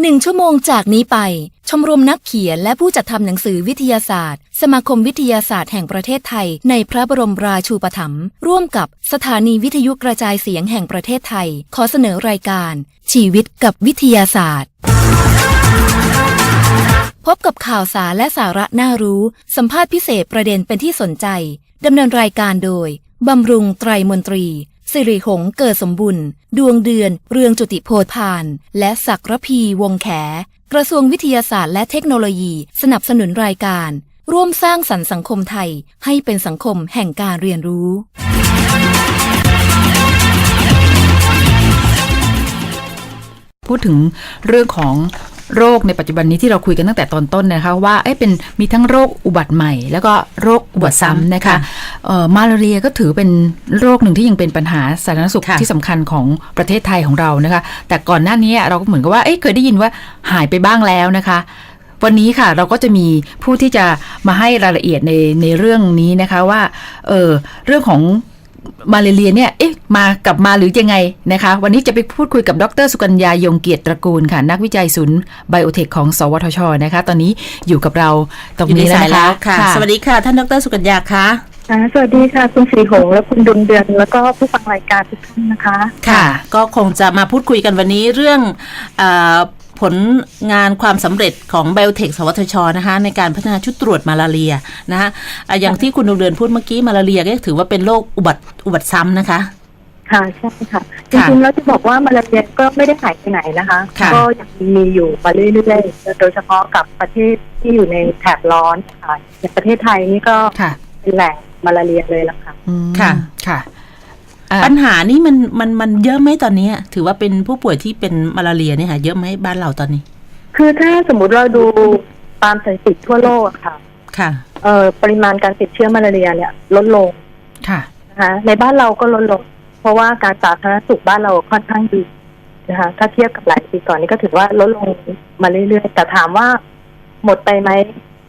หนึ่งชั่วโมงจากนี้ไป ชมรมนักเขียนและผู้จัดทำหนังสือวิทยาศาสตร์ สมาคมวิทยาศาสตร์แห่งประเทศไทย ในพระบรมราชูปถัมภ์ร่วมกับสถานีวิทยุกระจายเสียงแห่งประเทศไทย ขอเสนอรายการ ชีวิตกับวิทยาศาสตร์ พบกับข่าวสารและสาระน่ารู้ สัมภาษณ์พิเศษประเด็นเป็นที่สนใจดำเนินรายการโดยบำรุงไตรมนตรี สิริหงเกิดสมบุญดวงเดือน เรืองจุติโพธาน และศักรพีวงแข กระทรวงวิทยาศาสตร์และเทคโนโลยี สนับสนุนรายการ ร่วมสร้างสรรค์สังคมไทย ให้เป็นสังคมแห่งการเรียนรู้ พูดถึงเรื่องของ โรคในปัจจุบันนี้ที่เราคุยกันตั้งแต่ตอนต้นนะคะว่าเอ๊ะเป็นมีทั้งโรคอุบัติใหม่ แล้วก็โรคอุบัติซ้ำนะคะค่ะเอ่อมาลาเรียก็ถือเป็นโรคหนึ่งที่ยังเป็นปัญหาสาธารณสุขค่ะที่สำคัญของประเทศไทยของเรานะคะ แต่ก่อนหน้านี้เราก็เหมือนกับว่าเอ๊ะเคยได้ยินว่าหายไปบ้างแล้วนะคะวันนี้ค่ะเราก็จะมีผู้ที่จะมาให้รายละเอียดในในเรื่องนี้นะคะว่าเออเรื่องของ มาเลเรียเนี่ย เอ๊ะ มากลับมาหรือยังไงนะคะ วันนี้จะไปพูดคุยกับดรสุกัญญายงเกียรติตระกูลค่ะ นักวิจัยศูนย์ไบโอเทคของ สวทช นะคะ ตอนนี้อยู่กับเราตรงอยู่ในนี้แล้วสายนะแล้คะวค่ะสวัสดีค่ะ ท่านดรสุกัญญาคะค่ะสวัสดีค่ะคุณสีหงส์และคุณดวงเดือนแล้วก็ผู้ฟังรายการทุกท่านนะคะ ค่ะ ก็คงจะมาพูดคุยกันวันนี้เรื่องเออ ผลงานความสำเร็จของไบโอเทคสวทชนะคะในการพัฒนาชุดตรวจมาลาเรียนะคะอะอย่างที่คุณดวงเดือนพูดเมื่อกี้มาลาเรียก็ถือว่าเป็นโรคอุบัติอุบัติซ้ำนะคะค่ะใช่ค่ะจค่ะริงๆแล้วจะบอกว่ามาลาเรียก็ไม่ได้หายไปไหนนะคะค่ะก็ยังมีอยู่มาเรื่อยๆโดยเฉพาะกับประเทศที่อยู่ในแถบร้อนค่ะอย่างประเทศไทยนี่ก็ค่ะเป็นแหล่งมาลาเรียเลยล่ะค่ะอืมค่ะค่ะอะ ปัญหานี้มันมันมันเยอะไหมตอนนี้ ถือว่าเป็นผู้ป่วยที่เป็นมาลาเรียเนี่ยค่ะ เยอะไหมบ้านเราตอนนี้ คือถ้าสมมุติเราดูตามสถิติทั่วโลกอะค่ะ ค่ะ เอ่อปริมาณการติดเชื้อมาลาเรียเนี่ย ลดลง ค่ะ นะคะ ในบ้านเราก็ลดลง เพราะว่าการสาธารณสุขบ้านเราค่อนข้างดีนะคะ ถ้าเทียบกับหลายปีก่อนนี่ก็ถือว่าลดลงมาเรื่อยๆ แต่ถามว่าหมดไปไหม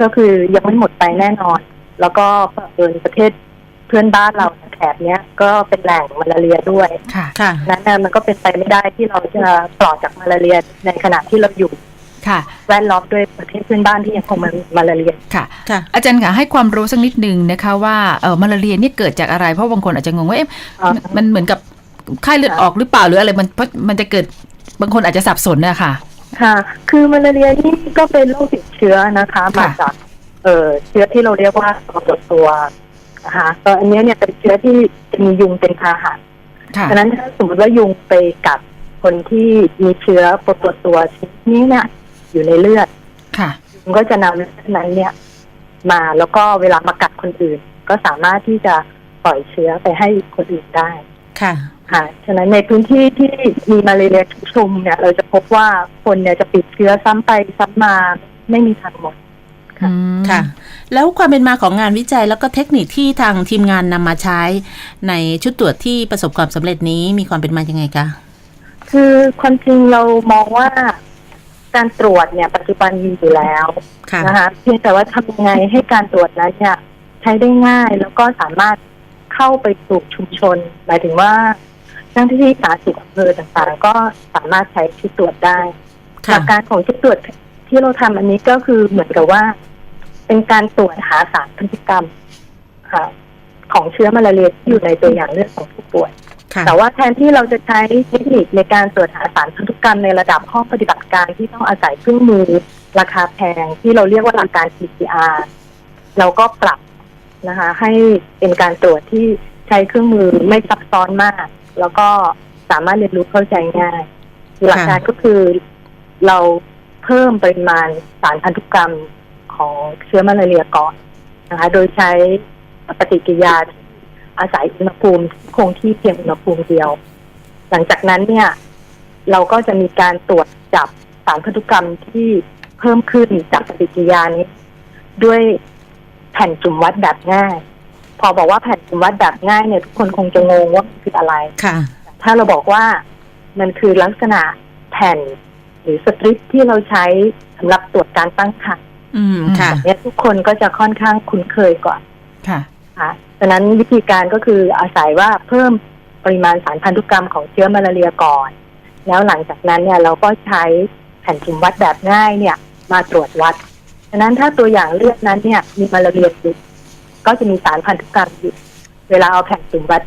ก็คือยังไม่หมดไปแน่นอน แล้วก็เผอิญประเทศ เพื่อนบ้านเราแถบเนี้ยก็เป็นแหล่งมาลาเรียด้วยค่ะค่ะนั้นน่ะมันก็เป็นไปไม่ได้ที่เราจะปลอดจากมาลาเรียในขณะที่เราอยู่ค่ะแวดล้อมด้วยประเทศเพื่อนบ้านที่ยังคงมีมาลาเรียค่ะค่ะอาจารย์ค่ะให้ความรู้สักนิดนึงนะคะว่าเออมาลาเรียเนี่ยเกิดจากอะไร เพราะบางคนอาจจะงงว่าเอ๊ะอ๋อมันเหมือนกับไข้เลือดออกหรือเปล่าหรืออะไรมันเพราะมันจะเกิดบางคนอาจจะสับสนนะคะค่ะ คือมาลาเรียนี่ก็เป็นโรคติดเชื้อนะคะค่ะมาจากเอ่อเชื้อที่เราเรียกว่าตัวตัว นะคะก็อันเนี้ยเนี่ยเป็นเชื้อที่จะมียุงเป็นพาหะค่ะฉะนั้นถ้าสมมติว่ายุงไปกัดคนที่มีเชื้อตัวตัวชนิดนี้เนี่ย อยู่ในเลือดค่ะยุงก็จะนำเลือดนั้นเนี่ย มาแล้วก็เวลามากัดคนอื่น ก็สามารถที่จะปล่อยเชื้อไปให้คนอื่นได้ ค่ะ ค่ะ ฉะนั้นในพื้นที่ที่มีมาเลเรียชุมเนี่ย เราจะพบว่าคนเนี่ยจะติดเชื้อซ้ำไปซ้ำมาไม่มีทางหมดอืม ค่ะ แล้วความเป็นมาของงานวิจัยแล้วก็เทคนิคที่ทางทีมงานนำมาใช้ ในชุดตรวจที่ประสบความสำเร็จนี้มีความเป็นมายังไงคะคือความจริงเรามองว่าการตรวจเนี่ยปัจจุบันมีอยู่แล้วค่ะนะคะเพียงแต่ว่าทำยังไงให้การตรวจนั้นเนี่ยใช้ได้ง่ายแล้วก็สามารถเข้าไปสู่ชุมชน หมายถึงว่าเจ้าหน้าที่สาธารณสุขอำเภอต่างๆ ก็สามารถใช้ชุดตรวจได้หค่ะลักการของชุดตรวจที่เราทำอันนี้ก็คือเหมือนกับว่า เป็นการตรวจหาสารพันธุกรรมค่ะของเชื้อมาลาเรียที่อยู่ในตัวอย่างเลือดของผู้ป่วย ค่ะแต่ว่าแทนที่เราจะใช้เทคนิคในการตรวจหาสารพันธุกรรมในระดับห้องปฏิบัติการที่ต้องอาศัยเครื่องมือราคาแพงที่เราเรียกว่าหลักการ PCR เราก็ปรับนะคะ ให้เป็นการตรวจที่ใช้เครื่องมือไม่ซับซ้อนมาก แล้วก็สามารถเรียนรู้เข้าใจง่าย หลักการก็คือเราเพิ่มปริมาณสารพันธุกรรม ของเชื้อมาลาเรียก่อนนะคะ โดยใช้ปฏิกิริยาที่อาศัยอุณหภูมิที่คงที่เพียงอุณหภูมิเดียว หลังจากนั้นเนี่ย เราก็จะมีการตรวจจับสารพันธุกรรมที่เพิ่มขึ้นจากปฏิกิริยานี้ ด้วยแผ่นจุ่มวัดแบบง่าย พอบอกว่าแผ่นจุ่มวัดแบบง่ายเนี่ย ทุกคนคงจะงงว่ามันคืออะไรค่ะ ถ้าเราบอกว่ามันคือลักษณะแผ่น หรือสตริปที่เราใช้สำหรับตรวจการตั้งครรภ์ อืมค่ะแบบนี้ทุกคนก็จะค่อนข้างคุ้นเคยก่อนค่ะ ค่ะฉะนั้นวิธีการก็คืออาศัยว่าเพิ่มปริมาณสารพันธุกรรมของเชื้อมาลาเรียก่อน แล้วหลังจากนั้นเนี่ยเราก็ใช้แผ่นจุ่มวัดแบบง่ายเนี่ย มาตรวจวัดฉะนั้นถ้าตัวอย่างเลือดนั้นเนี่ยมีมาลาเรียอยู่ก็จะมีสารพันธุกรรมอยู่เวลาเอาแผ่นจุ่มวัด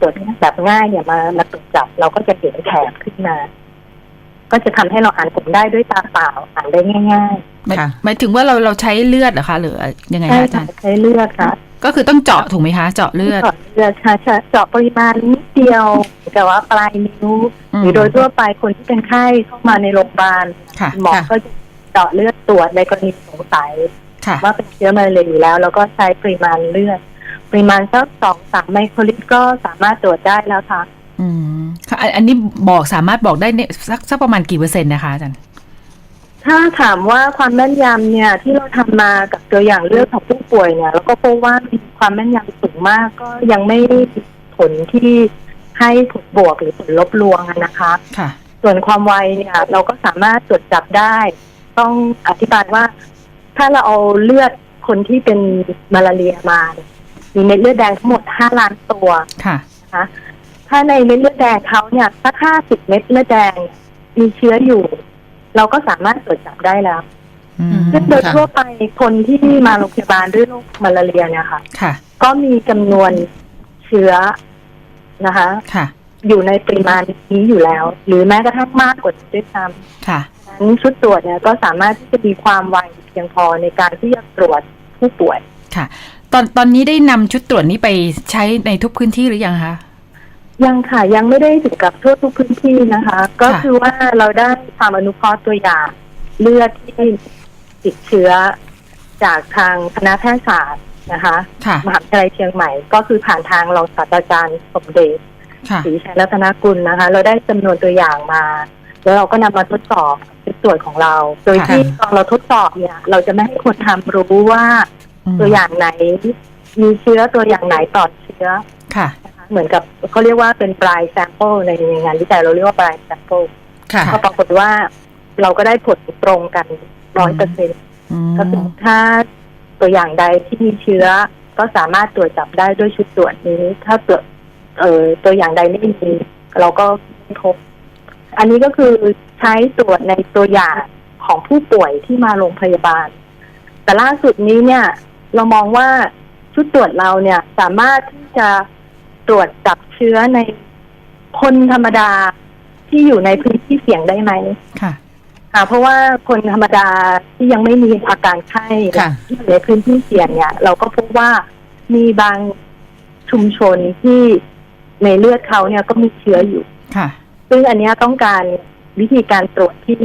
ตรวจแบบง่ายเนี่ยมามาตรวจจับเราก็จะเห็นแถบขึ้นมา ก็จะทำให้เราอ่านผลได้ด้วยตาเปล่าอ่านได้ง่ายหมายค่ะหมายถึงว่าเราเราใช้เลือดเหรอคะหรือยังไงๆใช่คะอาจาค่ะรย์ใช้เลือดค่ะก็คือต้องเจาะถูกไหมคะ เจาะเลือด เจาะเลือดค่ะใช่เจาะปริมาณนิดเดียวแต่ว่าปลายนิ้ว หรือโดยทั่วไปคนที่เป็นไข้เข้ามาในโรงพยาบาลค่ะหมอค่ะก็จะเจาะเลือดตรวจในกรณีสงสัยค่ะว่าเป็นเชื้อมาเร็งอยู่แล้ว แล้วก็ใช้ปริมาณเลือด ปริมาณสักสองสามไมโครลิตรก็สามารถตรวจได้แล้วค่ะ อืมค่ะ อันอันนี้บอกสามารถบอกได้เนี่ยสักสักประมาณกี่เปอร์เซ็นต์นะคะอาจารย์ถ้าถามว่าความแม่นยำเนี่ยที่เราทำมากับตัวอย่างเลือดของผู้ป่วยเนี่ยเราก็พบว่ามีความแม่นยำสูงมากก็ยังไม่มีผลที่ให้ผลบวกหรือผลลบลวงอะนะคะค่ะ ส่วนความไวเนี่ย เราก็สามารถตรวจจับได้ ต้องอธิบายว่า ถ้าเราเอาเลือดคนที่เป็นมาลาเรียมาเนี่ยมีเม็ดเลือดแดงทั้งหมด5ล้านตัวค่ะนะคะ ถ้าในเม็ดเลือดแดงเขาเนี่ยสัก50เม็ดเลือดแดงมีเชื้ออยู่ เราก็สามารถตรวจจับได้แล้วอืมซึ่งโดยค่ะทั่วไปคนที่มาโรงพยาบาลด้วยโรคมาลาเรียเนี่ยค่ะค่ะ ก็มีจำนวนเชื้อนะคะค่ะ อยู่ในปริมาณนี้อยู่แล้ว หรือแม้กระทั่งมากกว่านี้ด้วยซ้ำค่ะนั้นชุดตรวจเนี่ยก็สามารถที่จะมีความไวเพียงพอในการที่จะตรวจผู้ป่วยค่ะ ตอนตอนนี้ได้นำชุดตรวจนี้ไปใช้ในทุกพื้นที่หรือยังคะ ยังค่ะยังไม่ได้ถึงกับทั่วทุกพื้นที่นะคะ ก็ค่ะคือว่าเราได้ความอนุเคราะห์ตัวอย่างเลือดที่ติดเชื้อจากทางคณะแพทยศาสตร์นะคะค่ะมหาวิทยาลัยเชียงใหม่ ก็คือผ่านทางรองศาสตราจารย์สมเด็จค่ะศรีชัยรัตนกุลนะคะ เราได้จำนวนตัวอย่างมา แล้วเราก็นำมาทดสอบชุดตรวจของเรา โดยค่ะที่ตอนเราทดสอบเนี่ย เราจะไม่ให้คนทำรู้ว่ามตัวอย่างไหน มีเชื้อตัวอย่างไหนปลอดเชื้อค่ะนะคะ เหมือนกับเขาเรียกว่าเป็น blind sample ในงานวิจัยเราเรียกว่า blind sample ค่ะก็ปรากฏว่าเราก็ได้ผลตรงกันร้อยเปอร์เซ็นต์อืก็คือมถ้าตัวอย่างใดที่มีเชื้อ ก็สามารถตรวจจับได้ด้วยชุดตรวจนี้ ถ้าตรวจเอ่อตัวอย่างใดไม่มีเราก็ไม่พบ อันนี้ก็คือใช้ตรวจในตัวอย่างของผู้ป่วยที่มาโรงพยาบาล แต่ล่าสุดนี้เนี่ย เรามองว่าชุดตรวจเราเนี่ยสามารถที่จะ ตรวจจับเชื้อในคนธรรมดาที่อยู่ในพื้นที่เสี่ยงได้ไหมค่ะ ค่ะ เพราะว่าคนธรรมดาที่ยังไม่มีอาการไข้ค่ะที่อยู่ในพื้นที่เสี่ยงเนี่ย เราก็พบว่ามีบางชุมชนที่ในเลือดเขาเนี่ยก็มีเชื้ออยู่ ค่ะ ซึ่งอันเนี้ยต้องการวิธีการตรวจที่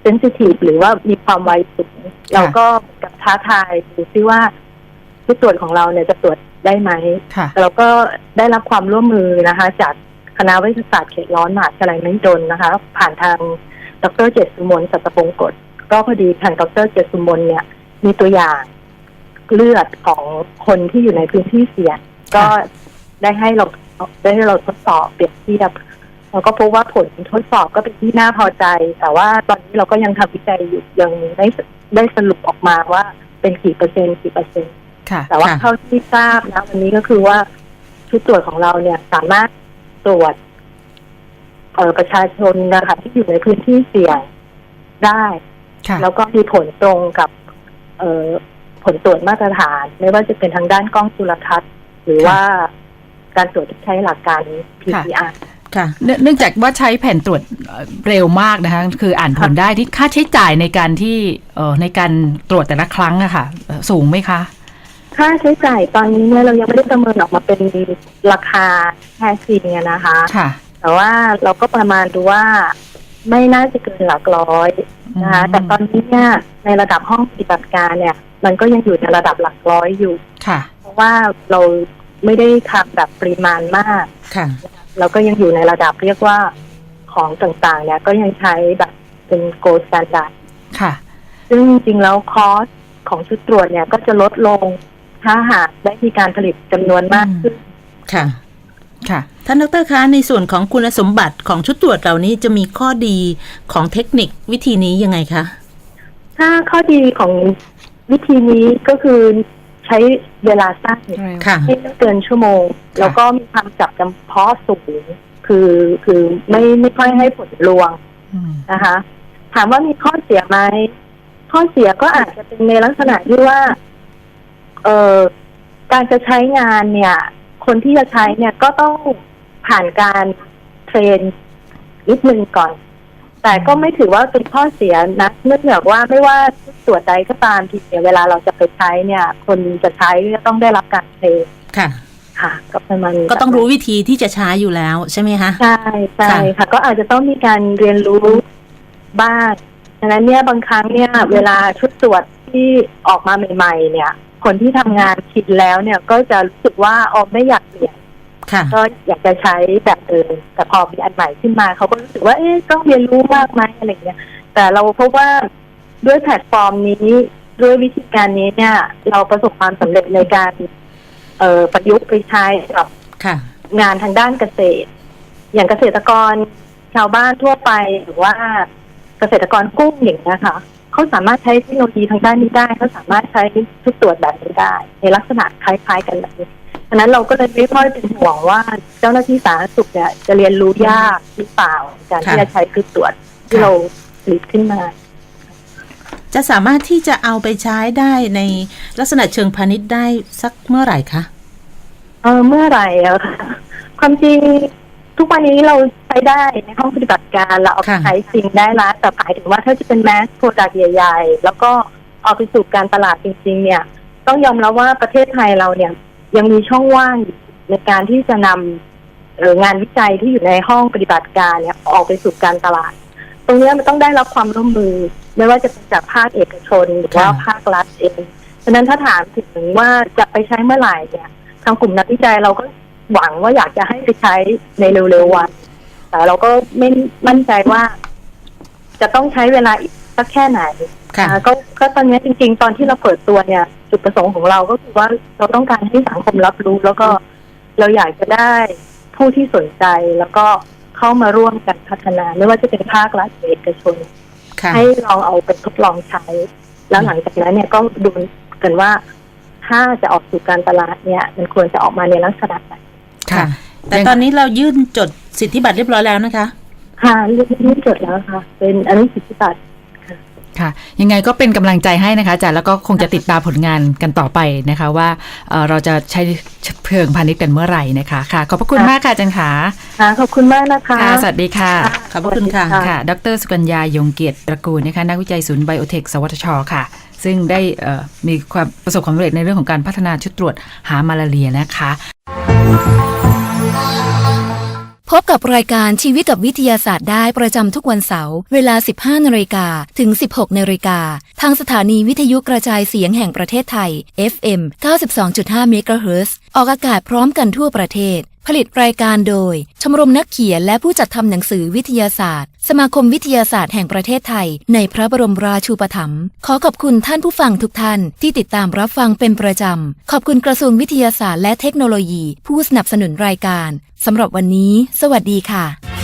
เซนซิทีฟหรือว่ามีความไวสูงเราก็กับท้าทายดูซิว่าผู้ตรวจของเราเนี่ยจะตรวจ ได้ไหมค่ะเราก็ได้รับความร่วมมือนะคะ จากคณะวิทยาศาสตร์เขตร้อนมหาวิทยาลัยมหิดลนะคะ ผ่านทางดรเจตสุมนสัตปงกฎก็พอดีทางดรเจตสุมนเนี่ยมีตัวอย่างเลือดของคนที่อยู่ในพื้นที่เสี่ยงก็ได้ให้เราได้ให้เราทดสอบเปรียบเทียบเราก็พบว่าผลทดสอบก็เป็นที่น่าพอใจ แต่ว่าตอนนี้เราก็ยังทำวิจัยอยู่ยังได้ได้สรุปออกมาว่าเป็นกี่เปอร์เซ็นต์กี่เปอร์เซ็นต์ ค่ะแต่ว่าค่ะ เท่าที่ทราบนะวันนี้ก็คือว่าชุดตรวจของเราเนี่ยสามารถตรวจเอ่อประชาชนนะคะที่อยู่ในพื้นที่เสี่ยงได้ ค่ะ แล้วก็มีผลตรงกับ เอ่อผลตรวจมาตรฐาน ไม่ว่าจะเป็นทางด้านกล้องจุลทรรศน์ หรือว่าการตรวจที่ใช้หลักการ PCR ค่ะเนื่องเนื่องจากว่าใช้แผ่นตรวจเอ่อเร็วมากนะคะ คืออ่านผลได้ที่ค่าใช้จ่ายในการที่เอ่อในการตรวจแต่ละครั้งอะค่ะเอ่อสูงไหมคะ ค่าใช้จ่ายตอนนี้เนี่ยเรายังไม่ได้ประเมินออกมาเป็นราคาแท้จริงอะนะคะ ค่ะ แต่ว่าเราก็ประมาณดูว่าไม่น่าจะเกินหลักร้อยนะคะอืม แต่ตอนนี้เนี่ยในระดับห้องปฏิบัติการเนี่ย มันก็ยังอยู่ในระดับหลักร้อยอยู่ ค่ะ เพราะว่าเราไม่ได้ทำแบบปริมาณมาก ค่ะ เราก็ยังอยู่ในระดับเรียกว่าของต่างๆ เนี่ยก็ยังใช้แบบเป็นโกลด์สแตนดาร์ดค่ะ ซึ่งจริงๆแล้วคอสของชุดตรวจเนี่ยก็จะลดลง ถ้าหากได้มีการผลิตจำนวนมากขึ้นค่ะ ค่ะ ท่านดรคะในส่วนของคุณสมบัติของชุดตรวจเหล่านี้จะมีข้อดีของเทคนิควิธีนี้ยังไงคะ ถ้าข้อดีของวิธีนี้ก็คือใช้เวลาสั้นค่ะไม่เกินชั่วโมง แล้วก็มีความจับจำเพาะสูงคคือคือไม่ไม่ค่อยให้ผลรวงอืมนะคะ ถามว่ามีข้อเสียไหมข้อเสียก็อาจจะเป็นในลักษณะที่ว่า เอ่อการจะใช้งานเนี่ย คนที่จะใช้เนี่ยก็ต้องผ่านการเทรนนิดนึงก่อน แต่ก็ไม่ถือว่าเป็นข้อเสียนะเนื่องจากว่าไม่ว่าตรวจใดก็ตามทีเนี่ยเวลาเราจะไปใช้เนี่ย คนจะใช้ก็ต้องได้รับการเทรนค่ะ ค่ะ ก็ประมาณนี้ก็ต้องรู้วิธีที่จะใช้อยู่แล้วใช่ไหมคะใช่ใช่ค่ะ ก็อาจจะต้องมีการเรียนรู้บ้างดังนั้นเนี่ยบางครั้งเนี่ย เวลาชุดตรวจที่ออกมาใหม่ ๆ เนี่ย คนที่ทำงานชินแล้วเนี่ยก็จะรู้สึกว่าออมไม่อยากเปลี่ยนค่ะก็อยากจะใช้แบบเดิมแต่พอมีอันใหม่ขึ้นมาเขาก็รู้สึกว่าเอ๊ะต้องเรียนรู้มากไหมอะไรอย่างเงี้ย แต่เราพบว่าด้วยแพลตฟอร์มนี้ด้วยวิธีการนี้เนี่ย เราประสบความสำเร็จในการ เอ่อประยุกต์ไปใช้กับค่ะงานทางด้านเกษตร อย่างเกษตรกรชาวบ้านทั่วไปหรือว่าเกษตรกรกุ้งอย่างนี้ยค่ะ เขาสามารถใช้เทคโนโลยีทางด้านนี้ได้เขาสามารถใช้ชุดตรวจแบบนี้ได้ ในลักษณะคล้ายๆ กันแบบนี้ฉะนั้นเราก็เลยไม่ค่อยเป็นห่วงว่าเจ้าหน้าที่สาธารณสุขเนี่ยจะเรียนรู้ยากหรือเปล่าในการที่ค่ะจะใช้ชุดตรวจที่ค่ะเราผลิตขึ้นมาจะสามารถที่จะเอาไปใช้ได้ในลักษณะเชิงพาณิชย์ได้สักเมื่อไหร่คะ เออเมื่อไหร่อะค่ะความจริง ทุกวันนี้เราใช้ได้ในห้องปฏิบัติการเราเอาไปค่ะใช้จริงได้ละแต่หมายถึงว่าถ้าจะเป็นแมสโปรดักต์ใหญ่ ๆ แล้วก็เอาไปสู่การตลาดจริง ๆ เนี่ย ต้องยอมรับว่าประเทศไทยเราเนี่ย ยังมีช่องว่างอยู่ในการที่จะนำเอ่องานวิจัยที่อยู่ในห้องปฏิบัติการเนี่ยออกไปสู่การตลาด ตรงเนี้ยมันต้องได้รับความร่วมมือ ไม่ว่าจะเป็นจากภาคเอกชนหรือว่าค่ะภาครัฐเองฉะนั้นถ้าถามถึงว่าจะไปใช้เมื่อไหร่เนี่ยทางกลุ่มนักวิจัยเราก็ หวังว่าอยากจะให้ไปใช้ในเร็วๆวัน แต่เราก็ไม่มั่นใจว่า จะต้องใช้เวลาอีกสักแค่ไหนค่ะอ่าก็ก็ตอนนี้จริง ๆ ตอนที่เราเปิดตัวเนี่ย จุดประสงค์ของเราก็คือว่าเราต้องการให้สังคมรับรู้ แล้วก็เราอยากจะได้ผู้ที่สนใจแล้วก็เข้ามาร่วมกันพัฒนา ไม่ว่าจะเป็นภาครัฐหรือเอกชนค่ะให้ลองเอาไปทดลองใช้ แล้วหลังจากนั้นเนี่ยก็ดูกันว่าถ้าจะออกสู่การตลาดเนี่ย มันควรจะออกมาในลักษณะไหน ค่ะ แต่ตอนนี้เรายื่นจดสิทธิบัตรเรียบร้อยแล้วนะคะ ค่ะเรื่องนี้จดแล้วค่ะ เป็นอนุสิทธิบัตรค่ะ ยังไงก็เป็นกำลังใจให้นะคะอาจารย์แล้วก็คงจะติดตามผลงานกันต่อไปนะคะ ว่าเอ่อเราจะใช้เพลิงพาณิชย์กันเมื่อไหร่นะคะค่ะ ขอบพระคุณค่ะมากค่ะอาจารย์ขาค่ะขอบคุณมากนะคะค่ะสวัสดีค่ะขอบพระคุณค่ะสวัสดีค่ะ ดรสุกัญญายงเกียรติตระกูลนะคะนักวิจัยศูนย์ไบโอเทคสวทชค่ะ ซึ่งได้เอ่อมีความประสบความสำเร็จในเรื่องของการพัฒนาชุดตรวจหามาลาเรียนะคะ พบกับรายการชีวิตกับวิทยาศาสตร์ได้ประจำทุกวันเสาร์เวลา 15นาฬิกาถึง 16นาฬิกาทางสถานีวิทยุกระจายเสียงแห่งประเทศไทย FM 92.5 MHz ออกอากาศพร้อมกันทั่วประเทศ ผลิตรายการโดย ชมรมนักเขียนและผู้จัดทำหนังสือวิทยาศาสตร์ สมาคมวิทยาศาสตร์แห่งประเทศไทย ในพระบรมราชูปถัมภ์ขอขอบคุณท่านผู้ฟังทุกท่านที่ติดตามรับฟังเป็นประจำ ขอบคุณกระทรวงวิทยาศาสตร์และเทคโนโลยี ผู้สนับสนุนรายการสำหรับวันนี้ สวัสดีค่ะ